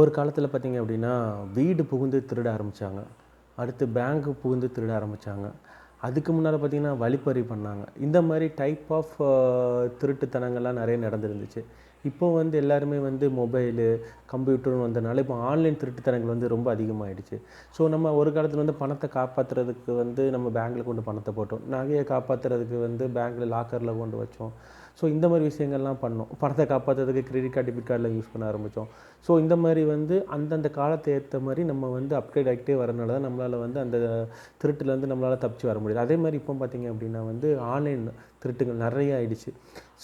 ஒரு காலத்தில் பார்த்தீங்க அப்படின்னா வீடு புகுந்து திருட ஆரம்பித்தாங்க அடுத்து பேங்க்கு புகுந்து திருட ஆரம்பித்தாங்க அதுக்கு முன்னால் பார்த்தீங்கன்னா வழிப்பறி பண்ணாங்க. இந்த மாதிரி டைப் ஆஃப் திருட்டுத்தனங்கள்லாம் நிறைய நடந்துருந்துச்சு. இப்போ வந்து எல்லாருமே வந்து மொபைலு கம்ப்யூட்டர்னு வந்தனால இப்போ ஆன்லைன் திருட்டுத்தனங்கள் வந்து ரொம்ப அதிகமாகிடுச்சு ஸோ நம்ம ஒரு காலத்தில் வந்து பணத்தை காப்பாற்றுறதுக்கு வந்து நம்ம பேங்க்கில் கொண்டு பணத்தை போட்டோம். நகையை காப்பாற்றுறதுக்கு வந்து பேங்க்கில் லாக்கரில் கொண்டு வச்சோம். ஸோ இந்த மாதிரி விஷயங்கள்லாம் பண்ணோம். பணத்தை காப்பாற்றுறதுக்கு கிரெடிட் கார்டு டெபிட் கார்டில் யூஸ் பண்ண ஆரம்பித்தோம் ஸோ இந்த மாதிரி வந்து அந்தந்த காலத்தை ஏற்ற மாதிரி நம்ம வந்து அப்கிரேட் ஆகிட்டே வரனால தான் நம்மளால் வந்து அந்த திருட்டுலேருந்து நம்மளால் தப்பிச்சு வர முடியுது. அதே மாதிரி இப்போ பார்த்தீங்க அப்படின்னா வந்து ஆன்லைன் திருட்டுகள் நிறைய ஆயிடுச்சு.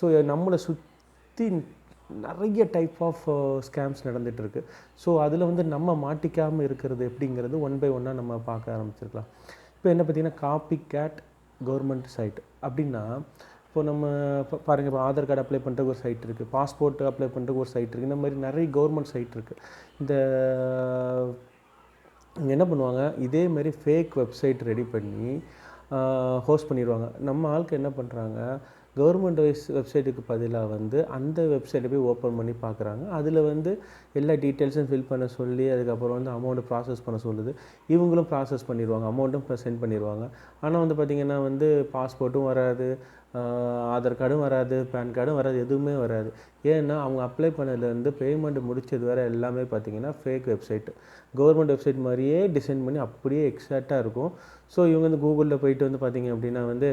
ஸோ நம்மளை சுற்றி நிறைய டைப் ஆஃப் ஸ்கேம்ஸ் uh, நடந்துகிட்ருக்கு ஸோ அதில் வந்து நம்ம மாட்டிக்காமல் இருக்கிறது எப்படிங்கிறது ஒன் பை ஒன்னாக நம்ம பார்க்க ஆரம்பிச்சிருக்கலாம். இப்போ என்ன பார்த்தீங்கன்னா காப்பி கேட் கவர்மெண்ட் சைட் அப்படின்னா இப்போ நம்ம இப்போ பாருங்கள் இப்போ ஆதார் கார்டு அப்ளை பண்ணுறதுக்கு ஒரு சைட் இருக்குது பாஸ்போர்ட் அப்ளை பண்ணுறதுக்கு ஒரு சைட் இருக்குது இந்த மாதிரி நிறைய கவர்மெண்ட் சைட் இருக்குது இந்த என்ன பண்ணுவாங்க? இதே மாதிரி ஃபேக் வெப்சைட் ரெடி பண்ணி ஹோஸ்ட் பண்ணிடுவாங்க நம்ம ஆளுக்கு என்ன பண்ணுறாங்க கவர்மெண்ட் வைஸ் வெப்சைட்டுக்கு பதிலாக வந்து அந்த வெப்சைட்டை போய் ஓப்பன் பண்ணி பார்க்குறாங்க அதில் வந்து எல்லா டீட்டெயில்ஸும் ஃபில் பண்ண சொல்லி அதுக்கப்புறம் வந்து அமௌண்ட்டு ப்ராசஸ் பண்ண சொல்லுது. இவங்களும் ப்ராசஸ் பண்ணிடுவாங்க அமௌண்ட்டும் சென்ட் பண்ணிடுவாங்க ஆனால் வந்து பார்த்திங்கன்னா வந்து பாஸ்போர்ட்டும் வராது. ஆதார் கார்டும் வராது பேன் கார்டும் வராது எதுவுமே வராது. ஏன்னா அவங்க அப்ளை பண்ணதுலேருந்து பேமெண்ட் முடித்தது வர எல்லாமே பார்த்தீங்கன்னா ஃபேக் வெப்சைட் கவர்மெண்ட் வெப்சைட் மாதிரியே டிசைன் பண்ணி அப்படியே எக்ஸாக்டாக இருக்கும். ஸோ இவங்க வந்து கூகுளில் போயிட்டு வந்து பார்த்தீங்க அப்படின்னா வந்து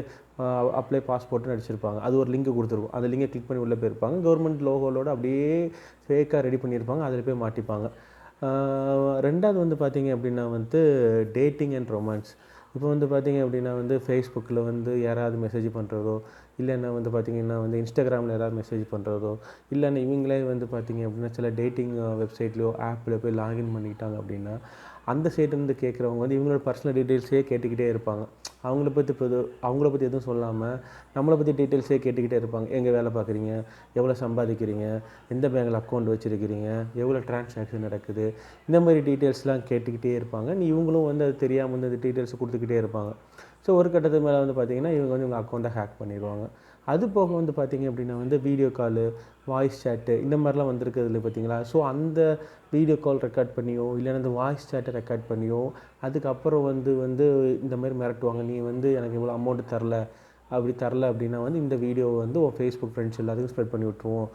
அப்ளை பாஸ்போர்ட்னு அடிச்சிருப்பாங்க. அது ஒரு லிங்க் கொடுத்துருக்கும். அந்த லிங்கை கிளிக் பண்ணி உள்ளே போயிருப்பாங்க. கவர்மெண்ட் லோகோலோட அப்படியே ஃபேக்காக ரெடி பண்ணியிருப்பாங்க. அதில் போய் மாட்டிப்பாங்க. ரெண்டாவது வந்து பார்த்தீங்க அப்படின்னா வந்து டேட்டிங் அண்ட் ரொமான்ஸ் இப்போ வந்து பார்த்தீங்க அப்படின்னா வந்து ஃபேஸ்புக்கில் வந்து யாராவது மெசேஜ் பண்ணுறதோ இல்லைன்னா வந்து பார்த்திங்கன்னா வந்து இன்ஸ்டாகிராமில் யாராவது மெசேஜ் பண்ணுறதோ இல்லைன்னா இவங்களே வந்து பார்த்திங்க அப்படின்னா சில டேட்டிங் வெப்சைட்லையோ ஆப்பில் போய் லாகின் பண்ணிக்கிட்டாங்க அப்படின்னா அந்த சைட்லேருந்து கேட்குறவங்க வந்து இவங்களோட பர்சனல் டீட்டெயில்ஸே கேட்டுக்கிட்டே இருப்பாங்க. அவங்கள பற்றி இப்போ அவங்கள பற்றி எதுவும் சொல்லாமல் நம்மளை பற்றி டீட்டெயில்ஸே கேட்டுக்கிட்டே இருப்பாங்க. எங்கே வேலை பார்க்குறீங்க? எவ்வளோ சம்பாதிக்கிறீங்க? எந்த பேங்கில் அக்கௌண்ட் வச்சுருக்கிறீங்க? எவ்வளோ டிரான்சாக்ஷன் நடக்குது? இந்த மாதிரி டீட்டெயில்ஸ்லாம் கேட்டுக்கிட்டே இருப்பாங்க. நீ இவங்களும் வந்து அது தெரியாமல் வந்து அந்த டீட்டெயில்ஸ் கொடுத்துக்கிட்டே இருப்பாங்க. ஸோ ஒரு கட்டத்துக்கு மேலே வந்து பார்த்திங்கன்னா இவங்க வந்து உங்கள் அக்கௌண்ட்டை ஹேக் பண்ணிடுவாங்க. அது போக வந்து பார்த்திங்க அப்படின்னா வந்து வீடியோ காலு வாய்ஸ் சேட்டு இந்த மாதிரிலாம் வந்திருக்குதுல பார்த்தீங்களா ஸோ அந்த வீடியோ கால் ரெக்கார்ட் பண்ணியோ இல்லைன்னா அந்த வாய்ஸ் சேட்டை ரெக்கார்ட் பண்ணியோ அதுக்கப்புறம் வந்து வந்து இந்த மாதிரி மிரட்டுவாங்க. நீ வந்து எனக்கு இவ்வளோ அமௌண்ட் தரல அப்படி தரல அப்படின்னா வந்து இந்த வீடியோவை வந்து உன் ஃபேஸ்புக் ஃப்ரெண்ட்ஸ் எல்லாத்துக்கும் ஸ்ப்ரெட் பண்ணி விட்ருவோம்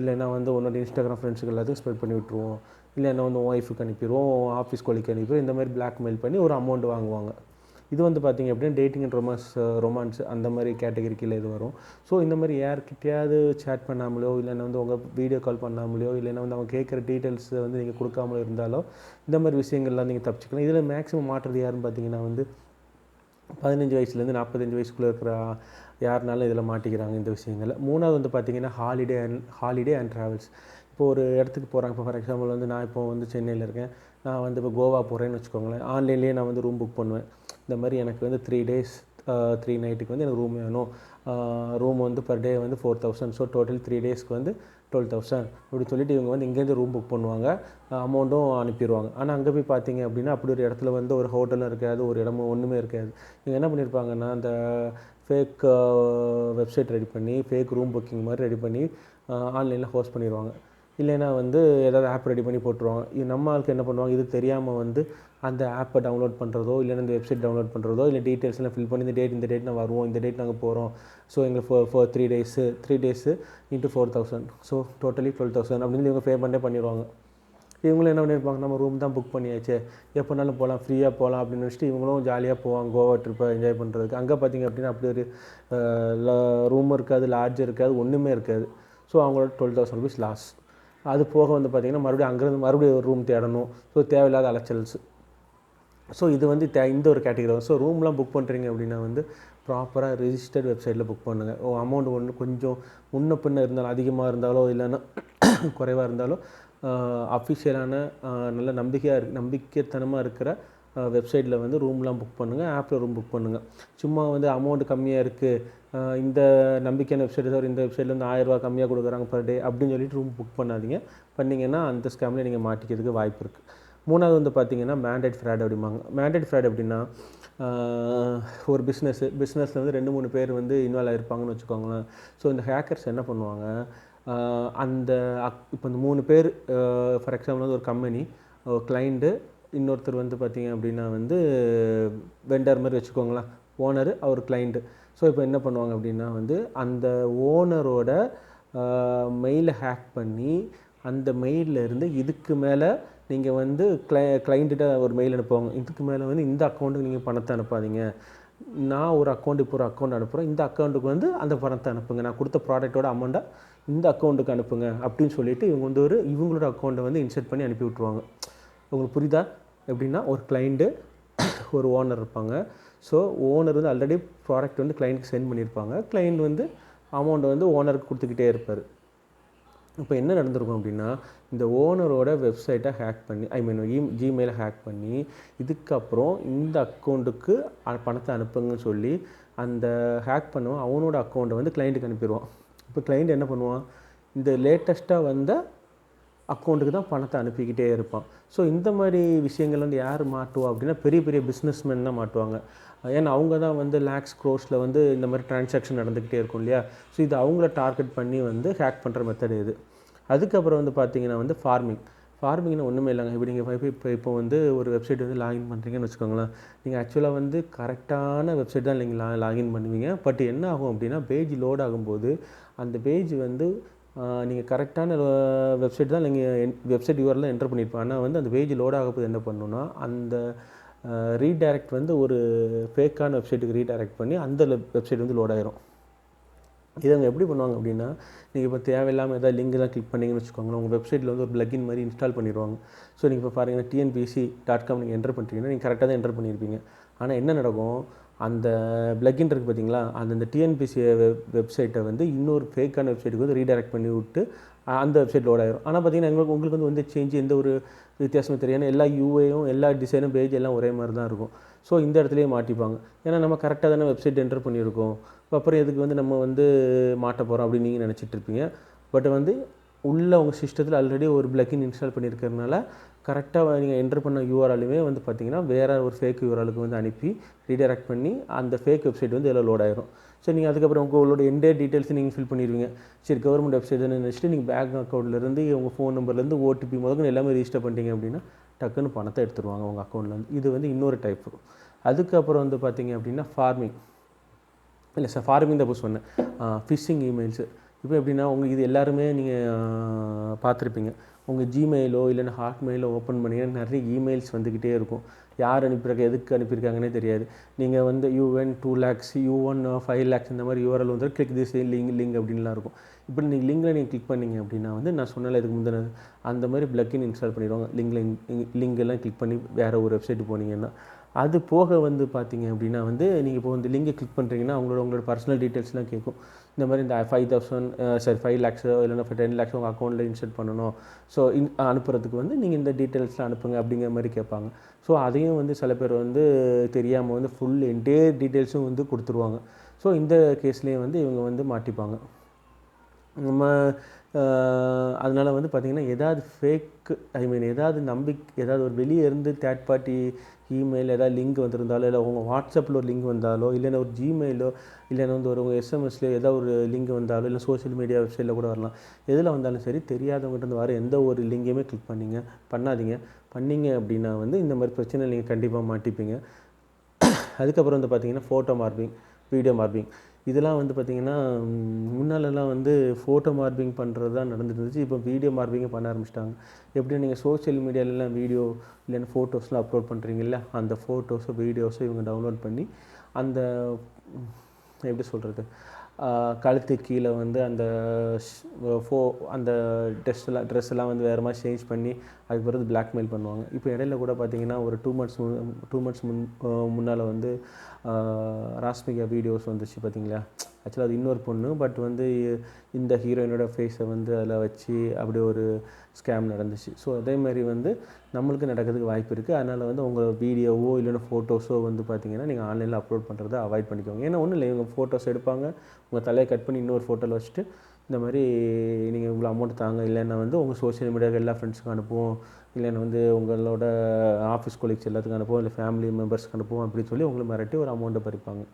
இல்லைன்னா வந்து உன்னோட இன்ஸ்டாகிராம் ஃப்ரெண்ட்ஸுக்கு எல்லாத்துக்கும் ஸ்ப்ரெட் பண்ணி விட்ருவோம் இல்லைன்னா வந்து உன் ஒய்ஃபுக்கு அனுப்பிடுவோம் ஆஃபீஸ் கொலிக்கு அனுப்பிடுவோம். இந்த மாதிரி பிளாக்மெயில் பண்ணி ஒரு அமௌண்ட் வாங்குவாங்க. இது வந்து பார்த்திங்க அப்படின்னா டேட்டிங் அண்ட் ரொமான்ஸ் ரொமான்ஸ் அந்த மாதிரி கேட்டகரிக்கில் இது வரும். ஸோ இந்த மாதிரி யார்கிட்டயாவது சேட் பண்ணாமலோ இல்லைன்னா வந்து உங்கள் வீடியோ கால் பண்ணாமலையோ இல்லைன்னா வந்து அவங்க கேட்குற டீட்டெயில்ஸை வந்து நீங்கள் கொடுக்காமலோ இருந்தாலோ இந்த மாதிரி விஷயங்கள்லாம் நீங்கள் தப்பிச்சுக்கலாம். இதில் மேக்ஸிமம் மாற்றுறது யாருன்னு பார்த்தீங்கன்னா வந்து பதினஞ்சு வயசுலேருந்து நாற்பத்தஞ்சு வயசுக்குள்ளே இருக்கிற யாருனாலும் இதில் மாட்டிக்கிறாங்க இந்த விஷயங்களில். மூணாவது வந்து பார்த்திங்கன்னா holiday and holiday and travels இப்போ ஒரு இடத்துக்கு போகிறாங்க இப்போ ஃபார் எக்ஸாம்பிள் வந்து நான் இப்போ வந்து சென்னையில் இருக்கேன். நான் வந்து இப்போ கோவா போகிறேன்னு வச்சுக்கோங்களேன். ஆன்லைன்லேயே நான் வந்து ரூம் புக் பண்ணுவேன். இந்த மாதிரி எனக்கு வந்து த்ரீ டேஸ் த்ரீ நைட்டுக்கு வந்து எனக்கு ரூம் வேணும். ரூம் வந்து பர் டே வந்து four thousand so total three டேஸ்க்கு வந்து டுவெல் தௌசண்ட் அப்படி சொல்லிட்டு இவங்க வந்து இங்கேருந்து ரூம் புக் பண்ணுவாங்க. அமௌண்ட்டும் அனுப்பிடுவாங்க. ஆனால் அங்கே போய் பார்த்தீங்க அப்படின்னா அப்படி ஒரு இடத்துல வந்து ஒரு ஹோட்டலும் இருக்காது. ஒரு இடமும் ஒன்றுமே இருக்காது. இவங்க என்ன பண்ணியிருப்பாங்கன்னா அந்த ஃபேக் வெப்சைட் ரெடி பண்ணி ஃபேக் ரூம் புக்கிங் மாதிரி ரெடி பண்ணி ஆன்லைனில் ஹோஸ்ட் பண்ணிடுவாங்க இல்லைன்னா வந்து ஏதாவது ஆப் ரெடி பண்ணி போட்டுருவாங்க. இது நம்ம ஆளுக்கு என்ன பண்ணுவாங்க? இது தெரியாமல் வந்து அந்த ஆப்பை டவுன்லோட் பண்ணுறதோ இல்லைன்னா இந்த வெப்சைட் டவுன்லோட் பண்ணுறதோ இல்லை டீட்டெயில்ஸ்லாம் ஃபில் பண்ணி இந்த டேட் இந்த டேட் நான் வருவோம் இந்த டேட் நாங்கள் போகிறோம் ஸோ எங்களுக்கு four four three days three days into four thousand so totally twelve thousand அப்படின்னு இவங்க பேமெண்ட்டே பண்ணிடுவாங்க. இவங்களும் என்ன பண்ணியிருப்பாங்க நம்ம ரூம் தான் புக் பண்ணியாச்சு. எப்போனாலும் போகலாம் ஃப்ரீயாக போகலாம் அப்படின்னு நினச்சிட்டு இவங்களும் ஜாலியாக போவாங்க கோவா ட்ரிப்பை என்ஜாய் பண்ணுறதுக்கு அங்கே பார்த்திங்க அப்படின்னா அப்படி ஒரு ரூம் இருக்காது லாட்ஜ் இருக்காது ஒன்றுமே இருக்காது. ஸோ அவங்களோட டுவெல் தௌசண்ட் ருபீஸ் லாஸ் அது போக வந்து பார்த்திங்கன்னா மறுபடியும் அங்கேருந்து மறுபடியும் ஒரு ரூம் தேடணும். ஸோ தேவையில்லாத அலைச்சல்ஸ். ஸோ இது வந்து தே இந்த ஒரு கேட்டகரி வரும் ஸோ ரூம்லாம் புக் பண்ணுறீங்க அப்படின்னா வந்து ப்ராப்பராக ரிஜிஸ்டர்ட் வெப்சைட்டில் புக் பண்ணுங்கள் ஓ அமௌண்ட் ஒன்று கொஞ்சம் முன்ன பின்ன இருந்தாலும் அதிகமாக இருந்தாலோ இல்லைன்னா குறைவாக இருந்தாலும் அஃபிஷியலான நல்ல நம்பிக்கையாக இருக் நம்பிக்கைத்தனமாக இருக்கிற வெப்சைட்டில் வந்து ரூம்லாம் புக் பண்ணுங்கள் ஆப்பில் ரூம் புக் பண்ணுங்கள் சும்மா வந்து அமௌண்ட் கம்மியாக இருக்குது இந்த நம்பிக்கையான வெப்சைட் தவிர இந்த வெப்சைட்டில் வந்து ஆயிரரூபா கம்மியாக கொடுக்குறாங்க பர் டே அப்படின்னு சொல்லிட்டு ரூம் புக் பண்ணாதீங்க. பண்ணிங்கன்னா அந்த ஸ்கேமில் நீங்கள் மாட்டிக்கிறதுக்கு வாய்ப்பு இருக்குது மூணாவது வந்து பார்த்தீங்கன்னா மேண்டேட் ஃப்ராட் அப்படிம்பாங்க. மேண்டேட் ஃப்ராட் அப்படின்னா ஒரு பிஸ்னஸ்ஸு பிஸ்னஸில் வந்து ரெண்டு மூணு பேர் வந்து இன்வால்வ் ஆகிருப்பாங்கன்னு வச்சுக்கோங்களேன். ஸோ இந்த ஹேக்கர்ஸ் என்ன பண்ணுவாங்க? அந்த அக் இப்போ இந்த மூணு பேர் ஃபார் எக்ஸாம்பிள் வந்து ஒரு கம்பெனி கிளைண்ட்டு இன்னொருத்தர் வந்து பார்த்தீங்க அப்படின்னா வந்து வெண்டர் மாதிரி வச்சுக்கோங்களேன். ஓனர் அவர் கிளைண்ட்டு ஸோ இப்போ என்ன பண்ணுவாங்க அப்படின்னா வந்து அந்த ஓனரோட மெயிலை ஹேக் பண்ணி அந்த மெயிலில் இருந்து இதுக்கு மேலே நீங்கள் வந்து கிளை கிளைண்ட்டிட்ட ஒரு மெயில் அனுப்புவாங்க. இதுக்கு மேலே வந்து இந்த அக்கௌண்ட்டுக்கு நீங்கள் பணத்தை அனுப்பாதீங்க. நான் ஒரு அக்கௌண்ட் இப்போ ஒரு அக்கௌண்ட் அனுப்புகிறேன் இந்த அக்கௌண்ட்டுக்கு வந்து அந்த பணத்தை அனுப்புங்க. நான் கொடுத்த ப்ராடக்ட்டோட அமௌண்ட்டை இந்த அக்கௌண்ட்டுக்கு அனுப்புங்க அப்படின்னு சொல்லிவிட்டு இவங்க வந்து ஒரு இவங்களோட அக்கௌண்ட்டை வந்து இன்செர்ட் பண்ணி அனுப்பி விட்ருவாங்க உங்களுக்கு புரியுதா? எப்படின்னா ஒரு கிளைண்ட்டு ஒரு ஓனர் இருப்பாங்க. ஸோ ஓனர் வந்து ஆல்ரெடி ப்ராடக்ட் வந்து கிளைண்ட்டுக்கு சென்ட் பண்ணியிருப்பாங்க. கிளைண்ட் வந்து அமௌண்ட்டை வந்து ஓனருக்கு கொடுத்துக்கிட்டே இருப்பார். இப்போ என்ன நடந்திருக்கும் அப்படின்னா இந்த ஓனரோட வெப்சைட்டை ஹேக் பண்ணி ஐ மீன் இ ஜிமெயிலை ஹேக் பண்ணி இதுக்கப்புறம் இந்த அக்கௌண்ட்டுக்கு பணத்தை அனுப்புங்கன்னு சொல்லி அந்த ஹேக் பண்ணுவான் அவனோட அக்கௌண்ட்டை வந்து கிளைண்ட்டுக்கு அனுப்பிடுவான். இப்போ கிளைண்ட் என்ன பண்ணுவான்? இந்த லேட்டஸ்ட்டாக வந்த அக்கௌண்ட்டுக்கு தான் பணத்தை அனுப்பிக்கிட்டே இருப்பான். ஸோ இந்த மாதிரி விஷயங்கள் வந்து யார் மாட்டுவா அப்படின்னா பெரிய பெரிய பிஸ்னஸ்மேன் தான் மாட்டுவாங்க. ஏன்னா அவங்க தான் வந்து லேக்ஸ் க்ரோஸில் வந்து இந்த மாதிரி டிரான்சாக்ஷன் நடந்துக்கிட்டே இருக்கும் இல்லையா? ஸோ இது அவங்கள டார்கெட் பண்ணி வந்து ஹேக் பண்ணுற மெத்தட் இது. அதுக்கப்புறம் வந்து பார்த்தீங்கன்னா வந்து ஃபார்மிங் ஃபார்மிங்னா ஒன்றுமே இல்லைங்க. இப்போ நீங்கள் இப்போ இப்போ இப்போ வந்து ஒரு வெப்சைட் வந்து லாகின் பண்ணுறீங்கன்னு வச்சுக்கோங்களேன். நீங்கள் ஆக்சுவலாக வந்து கரெக்டான வெப்சைட் தான் நீங்கள் லா லாகின் பண்ணுவீங்க. பட் என்ன ஆகும் அப்படின்னா பேஜ் லோட் ஆகும்போது அந்த பேஜ் வந்து நீங்கள் கரெக்டான வெப்சைட் தான் நீங்கள் வெப்சைட் யூஆரில் என்டர் பண்ணியிருப்போம் ஆனால் வந்து அந்த பேஜ் லோட் ஆகும்போது என்ன பண்ணணும்னா அந்த ரீடைரக்ட் வந்து ஒரு ஃபேக்கான வெப்சைட்டுக்கு ரீடைரக்ட் பண்ணி அந்த வெப்சைட் வந்து லோட் ஆயிரும். இதை அவங்க எப்படி பண்ணுவாங்க அப்படின்னா நீங்கள் இப்போ தேவையில்லாமல் ஏதாவது லிங்க்லாம் கிளிக் பண்ணீங்கன்னு வச்சுக்கோங்களேன் உங்கள் வெப்சைட்டில் வந்து ஒரு பிளக்இன் மாதிரி இன்ஸ்டால் பண்ணிடுவாங்க. ஸோ நீங்கள் இப்போ பாருங்கள் டிஎன்பிசி டாட் காம் நீங்கள் என்டர் பண்ணுறீங்கன்னா நீங்கள் கரெக்டாக தான் என்டர் பண்ணியிருப்பீங்க ஆனால் என்ன நடக்கும்? அந்த பிளக்கின் இருக்குது பார்த்தீங்களா அந்த இந்த டிஎன்பிசி வெப் வெப்சைட்டை வந்து இன்னொரு ஃபேக்கான வெப்சைட்டுக்கு வந்து ரீடைரக்ட் பண்ணி விட்டு அந்த வெப்சைட் லோட் ஆயிரும். ஆனால் பார்த்தீங்கன்னா எங்களுக்கு உங்களுக்கு வந்து வந்து சேஞ்ச் எந்த ஒரு வித்தியாசமும் தெரியாது. எல்லா யூஏயும் எல்லா டிசைனும் பேஜ் எல்லாம் ஒரே மாதிரி தான் இருக்கும். ஸோ இந்த இடத்துலயே மாட்டிப்பாங்க. ஏன்னா நம்ம கரெக்டாக தானே வெப்சைட் என்டர் பண்ணியிருக்கோம். அப்புறம் எதுக்கு வந்து நம்ம வந்து மாட்ட போகிறோம் அப்படின்னு நீங்கள் நினச்சிட்டு இருப்பீங்க. பட் வந்து உள்ள உங்கள் சிஸ்டத்தில் ஆல்ரெடி ஒரு பிளக்கின் இன்ஸ்டால் பண்ணியிருக்கிறதுனால கரெக்டாக நீங்கள் என்டர் பண்ண யூஆர்எலுமே வந்து பார்த்தீங்கன்னா வேறு ஒரு ஃபேக் யூஆர்எலுக்கு வந்து அனுப்பி ரீடைரக்ட் பண்ணி அந்த ஃபேக் வெப்சைட் வந்து இதில் லோட் ஆயிரும். ஸோ நீங்கள் அதுக்கப்புறம் உங்களோட எண்டே டீட்டெயில்ஸ் நீங்கள் ஃபில் பண்ணிடுவீங்க. சரி கவர்மெண்ட் வெப்சைட் நினச்சிட்டு நீங்கள் பேங்க் அக்கௌண்ட்லேருந்து உங்கள் ஃபோன் நம்பர்லேருந்து ஓடிபி முதல்ல எல்லாமே ரிஜிஸ்டர் பண்ணிட்டீங்க அப்படின்னா டக்குன்னு பணத்தை எடுத்துருவாங்க உங்கள் அக்கௌண்ட்லேருந்து இது வந்து இன்னொரு டைப் அதுக்கப்புறம் வந்து பார்த்தீங்க அப்படின்னா ஃபார்மிங் இல்லை சார் ஃபார்மிங் தான் இப்போ சொன்னேன். ஃபிஷிங் இமெயில்ஸு இப்போ எப்படின்னா உங்களுக்கு இது எல்லாருமே நீங்கள் பார்த்துருப்பீங்க. உங்கள் ஜிமெயிலோ இல்லைன்னா ஹாட்மெயிலோ ஓப்பன் பண்ணிங்கன்னா நிறைய இமெயில்ஸ் வந்துக்கிட்டே இருக்கும். யார் அனுப்பியிருக்க எதுக்கு அனுப்பியிருக்காங்கன்னே தெரியாது. நீங்கள் வந்து UN two lakhs U one five lakhs இந்த மாதிரி யூஆர்எல் வந்து கிளிக் திஸ் லிங்க் லிங்க் அப்படின்லாம் இருக்கும். இப்போ நீங்கள் லிங்கில் நீங்கள் கிளிக் பண்ணீங்க அப்படின்னா வந்து நான் சொன்னல இதுக்கு முந்தின அந்த மாதிரி பிளக்கின் இன்ஸ்டால் பண்ணிடுவாங்க. லிங்கில் லிங்க் எல்லாம் கிளிக் பண்ணி வேறு ஒரு வெப்சைட் போனீங்கன்னா அது போக வந்து பார்த்தீங்க அப்படின்னா வந்து நீங்கள் இப்போ வந்து லிங்கை கிளிக் பண்ணுறீங்கன்னா அவங்களோட உங்களோட பர்சனல் டீட்டெயில்ஸ்லாம் கேட்கும். இந்த மாதிரி இந்த ஃபைவ் தௌசண்ட் சாரி ஃபைவ் லேக்ஸோ இல்லைன்னா டென் லேக்ஸ் உங்கள் அக்கௌண்ட்டில் இன்செர்ட் பண்ணணும். ஸோ இன் அனுப்புறதுக்கு வந்து நீங்கள் இந்த டீட்டெயில்ஸ்லாம் அனுப்புங்க அப்படிங்கிற மாதிரி கேட்பாங்க. ஸோ அதையும் வந்து சில பேர் வந்து தெரியாமல் வந்து ஃபுல் என்டையர் டீட்டெயில்ஸும் வந்து கொடுத்துருவாங்க. ஸோ இந்த கேஸ்லேயும் வந்து இவங்க வந்து மாட்டிப்பாங்க. நம்ம அதனால் வந்து பார்த்திங்கன்னா ஏதாவது ஃபேக்கு ஐ மீன் ஏதாவது நம்பிக் ஏதாவது ஒரு வெளியே இருந்து தேர்ட் பார்ட்டி இமெயில் ஏதாவது லிங்க் வந்திருந்தாலோ இல்லை உங்கள் வாட்ஸ்அப்பில் ஒரு லிங்க் வந்தாலோ இல்லைன்னா ஒரு ஜிமெயிலோ இல்லைன்னா வந்து ஒரு உங்கள் எஸ்எம்எஸ்லையோ ஏதாவது ஒரு லிங்க் வந்தாலோ இல்லை சோஷியல் மீடியா வெப்சைட்டில் கூட வரலாம். எதில் வந்தாலும் சரி தெரியாதவங்கிட்டருந்து வர எந்த ஒரு லிங்கையுமே கிளிக் பண்ணிங்க பண்ணாதீங்க. பண்ணீங்க அப்படின்னா வந்து இந்த மாதிரி பிரச்சனை நீங்கள் கண்டிப்பாக மாட்டிப்பீங்க. அதுக்கப்புறம் வந்து பார்த்தீங்கன்னா ஃபோட்டோ மார்பிங் வீடியோ மார்பிங் இதெல்லாம் வந்து பார்த்திங்கன்னா முன்னாலெல்லாம் வந்து ஃபோட்டோ மார்பிங் பண்ணுறது தான் நடந்துட்டு இருந்துச்சு இப்போ வீடியோ மார்பிங்கே பண்ண ஆரம்பிச்சிட்டாங்க. எப்படி நீங்கள் சோஷியல் மீடியாலலாம் வீடியோ இல்லைன்னா ஃபோட்டோஸ்லாம் அப்லோட் பண்ணுறீங்கல்ல அந்த ஃபோட்டோஸோ வீடியோஸோ இவங்க டவுன்லோட் பண்ணி அந்த எப்படி சொல்கிறது கழுத்து கீழே வந்து அந்த ஃபோ அந்த ட்ரெஸ்ஸெல்லாம் ட்ரெஸ் எல்லாம் வந்து வேறு மாதிரி சேஞ்ச் பண்ணி அதுக்கு பிறகு பிளாக்மெயில் பண்ணுவாங்க. இப்போ இடையில கூட பார்த்தீங்கன்னா ஒரு டூ மந்த்ஸ் டூ மந்த்ஸ் முன் முன்னால் வந்து ராஸ்மிகா வீடியோஸ் வந்துச்சு பார்த்தீங்களா ஆக்சுவலாக அது இன்னொரு பொண்ணு பட் வந்து இந்த ஹீரோயினோட ஃபேஸை வந்து அதில் வச்சு அப்படி ஒரு ஸ்கேம் நடந்துச்சு. ஸோ அதே மாதிரி வந்து நம்மளுக்கு நடக்கிறதுக்கு வாய்ப்பு இருக்குது அதனால் வந்து உங்கள் வீடியோவோ இல்லைன்னா ஃபோட்டோஸோ வந்து பார்த்தீங்கன்னா நீங்கள் ஆன்லைனில் அப்லோட் பண்ணுறதை அவாய்ட் பண்ணிக்கோங்க. ஏன்னா ஒன்றும் இல்லை இவங்க ஃபோட்டோஸ் எடுப்பாங்க. உங்கள் தலையை கட் பண்ணி இன்னொரு ஃபோட்டோவில் வச்சுட்டு இந்த மாதிரி நீங்கள் இவ்வளோ அமௌண்ட் தாங்க இல்லைன்னா வந்து உங்கள் சோஷியல் மீடியாவுக்கு எல்லா ஃப்ரெண்ட்ஸுக்கும் அனுப்புவோம். இல்லைன்னா வந்து உங்களோட ஆஃபீஸ் கொலீக்ஸ் எல்லாத்துக்கும் அனுப்புவோம். இல்லை ஃபேமிலி மெம்பர்ஸ்க்கு அனுப்புவோம் அப்படின்னு சொல்லி உங்களை மிரட்டி ஒரு அமௌண்ட்டை பறிப்பாங்க.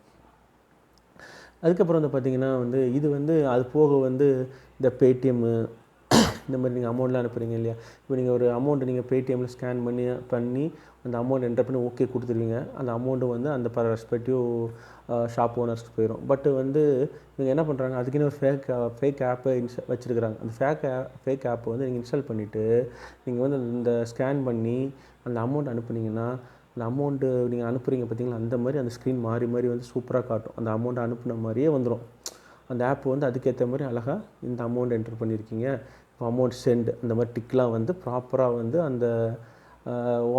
அதுக்கப்புறம் வந்து பார்த்திங்கன்னா வந்து இது வந்து அது போக வந்து இந்த பேடிஎம்மு இந்த மாதிரி நீங்கள் அமௌண்ட்லாம் அனுப்புகிறீங்க இல்லையா? இப்போ நீங்கள் ஒரு அமௌண்ட்டு நீங்கள் பேடிஎம்மில் ஸ்கேன் பண்ணி பண்ணி அந்த அமௌண்ட் என்ட்ரு பண்ணி ஓகே கொடுத்துருவீங்க. அந்த அமௌண்ட்டு வந்து அந்த ப ரெஸ்பெக்டிவ் ஷாப் ஓனர்ஸ்க்கு போயிடும் பட் வந்து இவங்க என்ன பண்ணுறாங்க அதுக்குன்னு ஒரு ஃபேக் ஃபேக் ஆப்பை இன்ஸ் வச்சுருக்குறாங்க. அந்த ஃபேக் ஃபேக் ஆப்பை வந்து நீங்கள் இன்ஸ்டால் பண்ணிவிட்டு நீங்கள் வந்து இந்த ஸ்கேன் பண்ணி அந்த அமௌண்ட் அனுப்புனீங்கன்னா அந்த அமௌண்ட்டு நீங்கள் அனுப்புகிறீங்க பார்த்தீங்களா அந்த மாதிரி அந்த ஸ்க்ரீன் மாறி மாறி வந்து சூப்பராக காட்டும். அந்த அமௌண்ட் அனுப்புன மாதிரியே வந்துடும் அந்த ஆப் வந்து அதுக்கேற்ற மாதிரி அழகாக இந்த அமௌண்ட் என்டர் பண்ணியிருக்கீங்க இப்போ அமௌண்ட் சென்ட் அந்த மாதிரி டிக்லாம் வந்து ப்ராப்பராக வந்து அந்த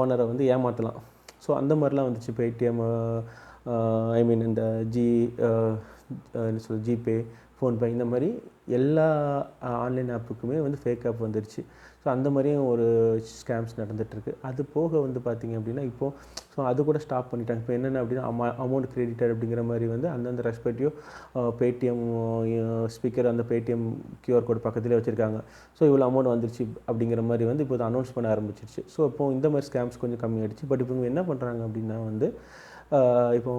ஓனரை வந்து ஏமாற்றலாம் ஸோ அந்த மாதிரிலாம் வந்துச்சு. பேடிஎம் ஐ மீன் இந்த ஜி என்ன சொல்ல ஜிபே ஃபோன்பே இந்த மாதிரி எல்லா ஆன்லைன் ஆப்புக்குமே வந்து ஃபேக் ஆப் வந்துருச்சு. ஸோ அந்த மாதிரியும் ஒரு ஸ்கேம்ஸ் நடந்துகிட்ருக்கு அது போக வந்து பார்த்திங்க அப்படின்னா இப்போது ஸோ அது கூட ஸ்டாப் பண்ணிட்டாங்க. இப்போ என்னென்ன அப்படின்னா அமௌ அமௌண்ட் கிரெடிட்டர் அப்படிங்கிற மாதிரி வந்து அந்தந்த ரெஸ்பெக்டிவ் பேடிஎம் ஸ்பீக்கர் அந்த பேடிஎம் கியூஆர் கோட் பக்கத்துலேயே வச்சுருக்காங்க. ஸோ இவ்வளோ அமௌண்ட் வந்துருச்சு அப்படிங்கிற மாதிரி வந்து இப்போ அனௌன்ஸ் பண்ண ஆரம்பிச்சிருச்சு. ஸோ இப்போ இந்த மாதிரி ஸ்கேம்ஸ் கொஞ்சம் கம்மியாகிடுச்சு பட் இப்போ இவங்க என்ன பண்ணுறாங்க அப்படின்னா வந்து இப்போ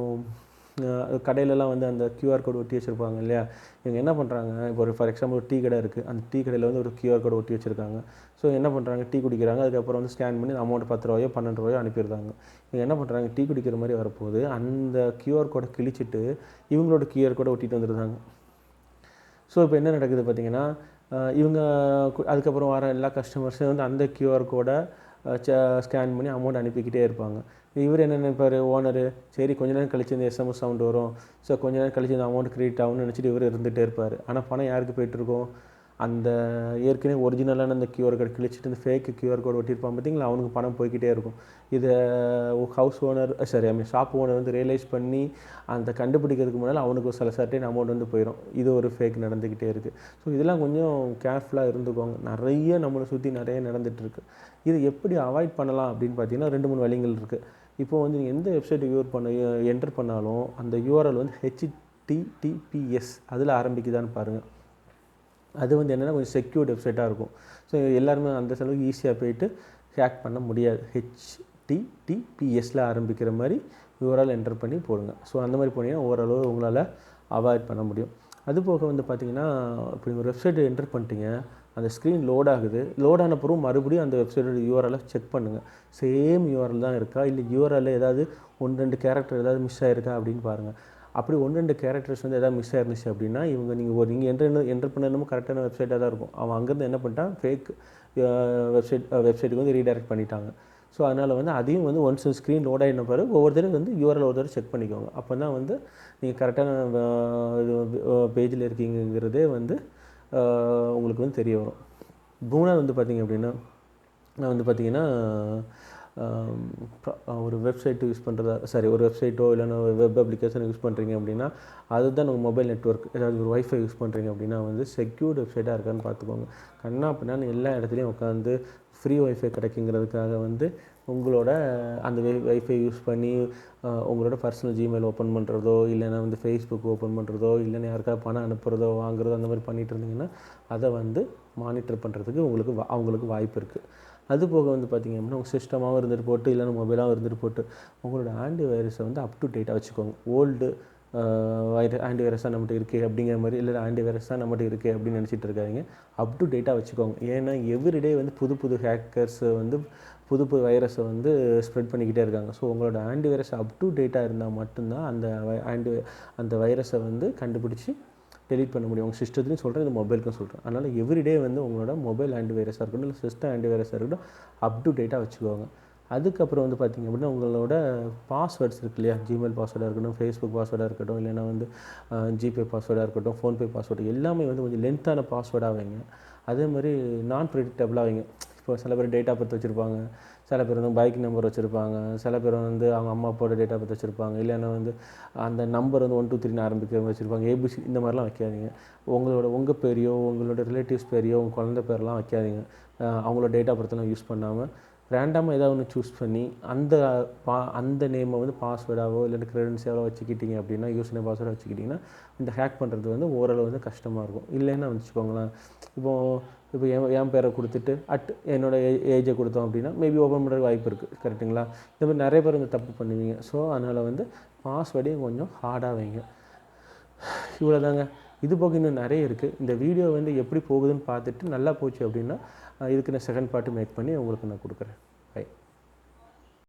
கடையிலலாம் வந்து அந்த கியூஆர் கோடு ஒட்டி வச்சுருப்பாங்க இல்லையா? இவங்க என்ன பண்ணுறாங்க இப்போ ஒரு ஃபார் எக்ஸாம்பிள் ஒரு டீ கடை இருக்குது அந்த டீ கடையில் வந்து ஒரு கியூஆர் கோடு ஒட்டி வச்சுருக்காங்க. ஸோ என்ன பண்ணுறாங்க டீ குடிக்கிறாங்க. அதுக்கப்புறம் வந்து ஸ்கேன் பண்ணி அமௌண்ட் பத்து ரூபாயோ பன்னெண்டு ரூபாயோ அனுப்பிடுறாங்க. இவங்க என்ன பண்ணுறாங்க டீ குடிக்கிற மாதிரி வரப்போது அந்த கியூஆர் கோடை கிழிச்சிட்டு இவங்களோட கியூஆர் கோடை ஒட்டிட்டு வந்துடுறாங்க. ஸோ இப்போ என்ன நடக்குது பார்த்தீங்கன்னா இவங்க அதுக்கப்புறம் வர எல்லா கஸ்டமர்ஸும் வந்து அந்த கியூஆர் கோடை ஸ்கேன் பண்ணி அமௌண்ட் அனுப்பிக்கிட்டே இருப்பாங்க. இவர் என்ன நினைப்பார்? ஓனரு சரி கொஞ்ச நேரம் கழிச்சு இந்த எஸ்எம்எஸ் சவுண்ட் வரும். ஸோ கொஞ்ச நேரம் கழிச்சு இந்த அமௌண்ட் கிரெடிட் ஆகும்னு நினச்சிட்டு இவர் இருந்துகிட்டே இருப்பார். ஆனால் பணம் யாருக்கு போயிட்டுருக்கோம் அந்த ஏற்கனவே ஒரிஜினலான அந்த கியூஆர் கோட் கிழிச்சிட்டு இந்த ஃபேக்கு கியூஆர் கோடு ஒட்டியிருப்பான் பார்த்தீங்களா அவனுக்கு பணம் போய்கிட்டே இருக்கும். இதை ஹவுஸ் ஓனர் சரி ஐ மீன் ஷாப் ஓனர் வந்து ரியலைஸ் பண்ணி அந்த கண்டுபிடிக்கிறதுக்கு முன்னால் அவனுக்கு சில சர்டைன் அமௌண்ட் வந்து போயிடும் இது ஒரு ஃபேக் நடந்துக்கிட்டே இருக்குது ஸோ இதெல்லாம் கொஞ்சம் கேர்ஃபுல்லாக இருந்துக்கோங்க. நிறைய நம்மளை சுற்றி நிறைய நடந்துகிட்ருக்கு இது எப்படி அவாய்ட் பண்ணலாம் அப்படின்னு பார்த்தீங்கன்னா ரெண்டு மூணு வழிகள் இருக்குது இப்போ வந்து நீங்கள் எந்த வெப்சைட் யூர் பண்ண என்டர் பண்ணாலும் அந்த யூஆர்எல் வந்து ஹெச்டிடிபிஎஸ் அதில் ஆரம்பிக்குதான்னு பாருங்கள் அது வந்து என்னென்னா கொஞ்சம் செக்யூர்ட் வெப்சைட்டாக இருக்கும். ஸோ எல்லாருமே அந்த செலவுக்கு ஈஸியாக போயிட்டு ஹேக் பண்ண முடியாது. ஹெச்டிடிபிஎஸ்ல ஆரம்பிக்கிற மாதிரி யூஆர்எல் என்டர் பண்ணி போடுங்க. ஸோ அந்த மாதிரி போனீங்கன்னா ஓரளவு உங்களால் அவாய்ட் பண்ண முடியும். அது போக வந்து பார்த்திங்கன்னா இப்போ நீங்கள் ஒரு வெப்சைட் என்டர் பண்ணிட்டீங்க. அந்த ஸ்க்ரீன் லோட் ஆகுது. லோட் ஆன பிறகு மறுபடியும் அந்த வெப்சைட்டோட யூஆர்எலை செக் பண்ணுங்கள் சேம் யூஆர்எல் தான் இருக்கா? இல்லை யூஆர்எல் ஏதாவது ஒன்று ரெண்டு கேரக்டர் ஏதாவது மிஸ் ஆயிருக்கா அப்படின்னு பாருங்கள் அப்படி ஒன்று ரெண்டு கேரக்டர்ஸ் வந்து எதாவது மிஸ் ஆயிருந்துச்சு அப்படின்னா இவங்க நீங்கள் ஒரு நீங்கள் என்டர் என்ட்ரு பண்ணணுமோ கரெக்டான வெப்சைட்டாக தான் இருக்கும். அவன் அங்கேருந்து என்ன பண்ணிட்டான் ஃபேக் வெப்சைட் வெப்சைட்டுக்கு வந்து ரீடைரக்ட் பண்ணிட்டாங்க. ஸோ அதனால் வந்து அதையும் வந்து ஒன்ஸ் ஸ்க்ரீன் லோட் ஆகின பிறகு ஒவ்வொருத்தரும் வந்து யூஆர்எல் ஒரு தடவை செக் பண்ணிக்கோங்க. அப்போ தான் வந்து நீங்கள் கரெக்டான பேஜில் இருக்கீங்கிறதே வந்து உங்களுக்கு வந்து தெரிய வரும். மூணாவது வந்து பார்த்திங்க அப்படின்னா நான் வந்து பார்த்திங்கன்னா ஒரு வெப்சைட்டு யூஸ் பண்ணுறதா சாரி ஒரு வெப்சைட்டோ இல்லைன்னா ஒரு வெப் அப்ளிகேஷன் யூஸ் பண்ணுறீங்க அப்படின்னா அதுதான் உங்கள் மொபைல் நெட்ஒர்க் ஏதாவது ஒரு ஒய்ஃபை யூஸ் பண்ணுறீங்க அப்படின்னா வந்து செக்யூர்ட் வெப்சைட்டாக இருக்கான்னு பார்த்துக்கோங்க. கண்ணா அப்படின்னா எல்லா இடத்துலையும் உட்காந்து ஃப்ரீ ஒய்ஃபை கிடைக்குங்கிறதுக்காக வந்து உங்களோட அந்த வைஃபை யூஸ் பண்ணி உங்களோட பர்சனல் ஜிமெயில் ஓப்பன் பண்ணுறதோ இல்லைன்னா வந்து ஃபேஸ்புக் ஓப்பன் பண்ணுறதோ இல்லைன்னா யாருக்காவது பணம் அனுப்புகிறதோ வாங்குறதோ அந்த மாதிரி பண்ணிகிட்டு இருந்தீங்கன்னா அதை வந்து மானிட்டர் பண்ணுறதுக்கு உங்களுக்கு அவங்களுக்கு வாய்ப்பு இருக்குது அது போக வந்து பார்த்திங்க அப்படின்னா உங்கள் சிஸ்டமாகவும் இருந்துட்டு போட்டு இல்லைன்னா மொபைலாகவும் இருந்துட்டு போட்டு உங்களோட ஆன்டி வைரஸை வந்து அப் டு டேட்டாக வச்சுக்கோங்க. ஓல்டு வைர ஆன்டி வைரஸாக நம்மகிட்ட இருக்குது அப்படிங்கிற மாதிரி இல்லை ஆன்டி வைரஸ் தான் நம்மகிட்ட இருக்குது அப்படின்னு நினச்சிட்டு இருக்காங்க அப் டு டேட்டாக வச்சுக்கோங்க. ஏன்னா எவ்ரிடே வந்து புது புது ஹேக்கர்ஸ் வந்து புது புது வைரஸை வந்து ஸ்ப்ரெட் பண்ணிக்கிட்டே இருக்காங்க. ஸோ உங்களோட ஆன்டி வைரஸ் அப் டு டேட்டாக இருந்தால் மட்டும்தான் அந்த ஆன்டி அந்த வைரஸை வந்து கண்டுபிடிச்சி டெலிட் பண்ண முடியும். உங்கள் சிஸ்டத்துலையும் சொல்கிறேன் இது மொபைலுக்கும் சொல்கிறேன் அதனால் எவ்ரிடே வந்து உங்களோட மொபைல் ஆன்டி வைரஸாக இருக்கட்டும் இல்லை சிஸ்டம் ஆன்டி வைரஸாக இருக்கட்டும் அப் டு டேட்டாக வச்சுக்கோங்க. அதுக்கப்புறம் வந்து பார்த்திங்க அப்படின்னா உங்களோட பாஸ்வேர்ட்ஸ் இருக்கு இல்லையா? ஜிமெயில் பாஸ்வேர்டாக இருக்கட்டும் ஃபேஸ்புக் பாஸ்வேர்டாக இருக்கட்டும் இல்லைனா வந்து ஜிபே பாஸ்வேர்டாக இருக்கட்டும் ஃபோன்பே பாஸ்வேர்டு எல்லாமே வந்து கொஞ்சம் லென்த்தான பாஸ்வேர்டாக வைங்க. அதே மாதிரி நான் ப்ரிடிக்டபுளாக வைங்க. இப்போ சில பேர் டேட்டா பற்றி வச்சுருப்பாங்க. சில பேர் வந்து பைக் நம்பர் வச்சுருப்பாங்க. சில பேர் வந்து அவங்க அம்மா அப்பாவோட டேட்டா பற்றி வச்சுருப்பாங்க. இல்லைன்னா வந்து அந்த நம்பர் வந்து ஒன் டூ த்ரீ ஆரம்பிக்கிற வச்சுருப்பாங்க. ஏபிசி இந்த மாதிரிலாம் வைக்காதீங்க. உங்களோட உங்கள் பேரையோ உங்களோட ரிலேட்டிவ்ஸ் பேரையோ உங்கள் குழந்த பேரெலாம் வைக்காதீங்க. அவங்களோட டேட்டா பர்த்லாம் யூஸ் பண்ணாமல் ரேண்டமாக ஏதாவது ஒன்று சூஸ் பண்ணி அந்த பா அந்த நேமை வந்து பாஸ்வேர்டாவோ இல்லை க்ரெடென்சியாவோ வச்சுக்கிட்டீங்க அப்படின்னா யூஸ் நேம் பாஸ்வேர்டாக வச்சுக்கிட்டிங்கன்னா இந்த ஹேக் பண்ணுறது வந்து ஓரளவு வந்து கஷ்டமாக இருக்கும். இல்லைன்னா வச்சுக்கோங்களேன் இப்போது இப்போ என் என் பேரை கொடுத்துட்டு அட் என்னோடய ஏஜை கொடுத்தோம் அப்படின்னா மேபி ஓப்பன் பண்ணுற வாய்ப்பு இருக்குது கரெக்டுங்களா இந்த மாதிரி நிறைய பேர் வந்து தப்பு பண்ணுவீங்க. ஸோ அதனால் வந்து பாஸ்வேர்டையும் கொஞ்சம் ஹார்டாக வைங்க. இவ்வளோதாங்க இது போக இன்னும் நிறைய இருக்குது இந்த வீடியோ வந்து எப்படி போகுதுன்னு பார்த்துட்டு நல்லா போச்சு அப்படின்னா இதுக்கு நான் செகண்ட் பார்ட்டு மேக் பண்ணி உங்களுக்கு நான் கொடுக்குறேன்.